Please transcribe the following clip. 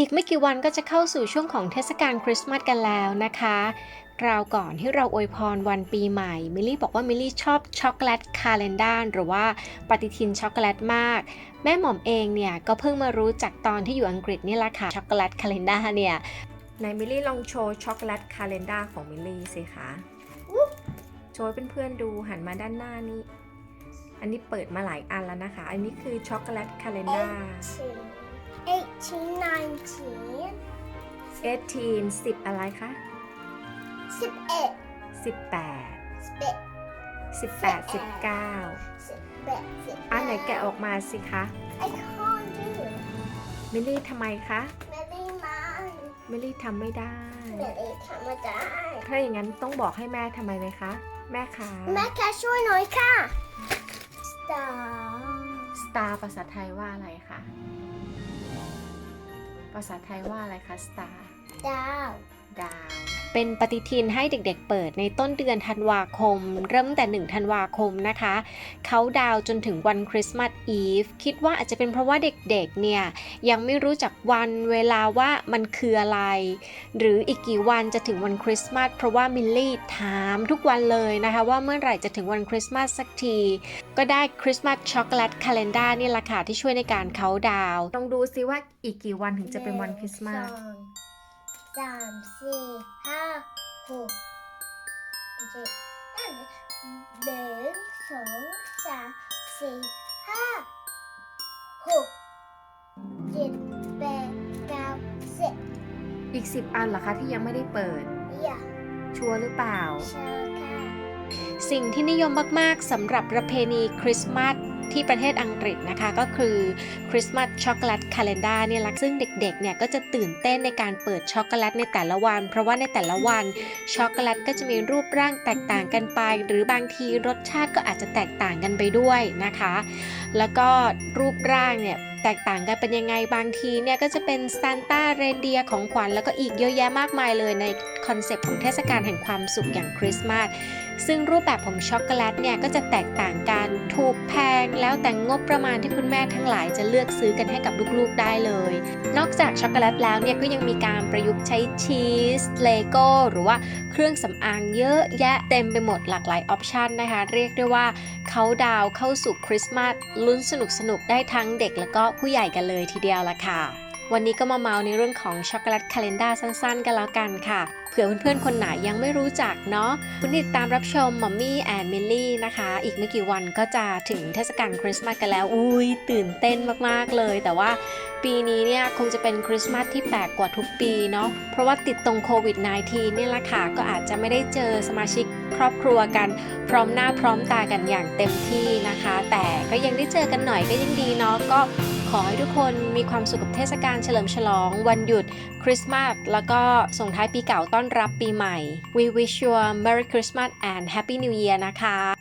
อีกไม่กี่วันก็จะเข้าสู่ช่วงของเทศกาลคริสต์มาสกันแล้วนะคะคราวก่อนที่เราอวยพรวันปีใหม่ มิลลี่บอกว่ามิลลี่ชอบช็อกโกแลตคาเลนดาหรือว่าปฏิทินช็อกโกแลตมาก แม่หม่อมเองเนี่ย ก็เพิ่งมารู้จากตอนที่อยู่อังกฤษนี่แหละค่ะ ช็อกโกแลตคาเลนดาเนี่ยในมิลลี่ลองโชว์ช็อกโกแลตคาเลนดาของมิลลี่สิคะโชว์ให้เพื่อนๆดูหันมาด้านหน้านี้ อันนี้เปิดมาหลายอันแล้วนะคะ อันนี้คือช็อกโกแลตคาเลนดา eighteen, nineteen, 18 10 อะไรคะสิบเอ็ด18สิบเอ็ด18 19สิบเอ็ดสิบอันไหนแกะออกมาสิคะ I can't do it มิลลี่ทำไมคะไม่ได้มามิลลี่ทำไม่ได้ไม่ได้ทำไม่ได้ถ้าอย่างนั้นต้องบอกให้แม่ทำไมไหมคะ แม่คะ แม่แค่ช่วยหน่อยค่ะ star star ภาษาไทยว่าอะไรคะ ภาษาไทยว่าอะไรคะ star ดาว ดาว เป็นปฏิทินให้เด็กๆเปิดในต้นเดือนธันวาคม เริ่มแต่ 1 ธันวาคมนะคะ เขาดาวน์จนถึงวันคริสต์มาสอีฟคิดว่าอาจจะเป็นเพราะว่าเด็กๆเนี่ย ยังไม่รู้จักวันเวลาว่ามันคืออะไร หรืออีกกี่วันจะถึงวันคริสต์มาสเพราะว่ามิลลี่ถามทุกวันเลยนะคะว่าเมื่อไหร่จะถึงวันคริสต์มาสสักที ก็ได้คริสต์มาสช็อกโกแลตคาล endar นี่แหละค่ะที่ช่วยในการเขาดาวน์ลองดูซิว่าอีกกี่วันถึงจะเป็นวันคริสต์มาสหนึ่ง สองสามสี่ห้าหกเจ็ดหนึ่งสองสามสี่ห้าหกเจ็ดแปดเก้าสิบอีก10อันเหรอคะที่ยังไม่ได้เปิด อย่าชัวร์หรือเปล่า เชิญค่ะ สิ่งที่นิยมมาก ๆสำหรับประเพณีคริสต์มาส ที่ประเทศอังกฤษนะคะก็คือคริสต์มาสช็อกโกแลตคาล endar เนี่ยแหละซึ่งเด็กๆเนี่ยก็จะตื่นเต้นในการเปิดช็อกโกแลตในแต่ละวัน เพราะว่าในแต่ละวันช็อกโกแลตก็จะมีรูปร่างแตกต่างกันไป หรือบางทีรสชาติก็อาจจะแตกต่างกันไปด้วยนะคะ แล้วก็รูปร่างเนี่ยแตกต่างกันเป็นยังไงบางทีเนี่ยก็จะเป็นซานต้าเรนเดียของขวัญแล้วก็อีกเยอะแยะมากมายเลยในคอนเซปต์ของเทศกาลแห่งความสุขอย่างคริสต์มาส ซึ่งรูปแบบของช็อกโกแลตเนี่ยก็จะแตกต่างกัน ถูกแพงแล้วแต่งบประมาณที่คุณแม่ทั้งหลายจะเลือกซื้อกันให้กับลูกๆได้เลย นอกจากช็อกโกแลตแล้วเนี่ยก็ยังมีการประยุกต์ใช้ชีสเลโก้หรือว่าเครื่องสำอางเยอะแยะเต็มไปหมดหลากหลายออปชันนะคะ เรียกได้ว่าเขาดาวเข้าสู่คริสต์มาสลุ้นสนุกๆได้ทั้งเด็กแล้วก็ผู้ใหญ่กันเลยทีเดียวละค่ะ วันนี้ก็มาเมาในเรื่องของช็อกโกแลตคาล endar สั้นๆ กันแล้วกันค่ะ เผื่อเพื่อนๆ คนไหนยังไม่รู้จักเนาะคุณติดตามรับชมมัมมี่แอนด์มิลลี่นะคะ อีกไม่กี่วันก็จะถึงเทศกาลคริสต์มาสกันแล้ว อุ้ยตื่นเต้นมากๆเลย แต่ว่าปีนี้เนี่ยคงจะเป็นคริสต์มาสที่แปลกกว่าทุกปีเนาะ เพราะว่าติดตรงโควิด -19 เนี่ยแหละค่ะ ก็อาจจะไม่ได้เจอสมาชิกครอบครัวกัน พร้อมหน้าพร้อมตากันอย่างเต็มที่นะคะ แต่ก็ยังได้เจอกันหน่อยก็ยังดีเนาะ ก็ ขอให้ทุกคนมีความสุขกับเทศกาลเฉลิมฉลอง วันหยุดคริสต์มาสแล้วก็ส่งท้ายปีเก่าต้อนรับปีใหม่ We wish you a Merry Christmas and Happy New Year นะคะ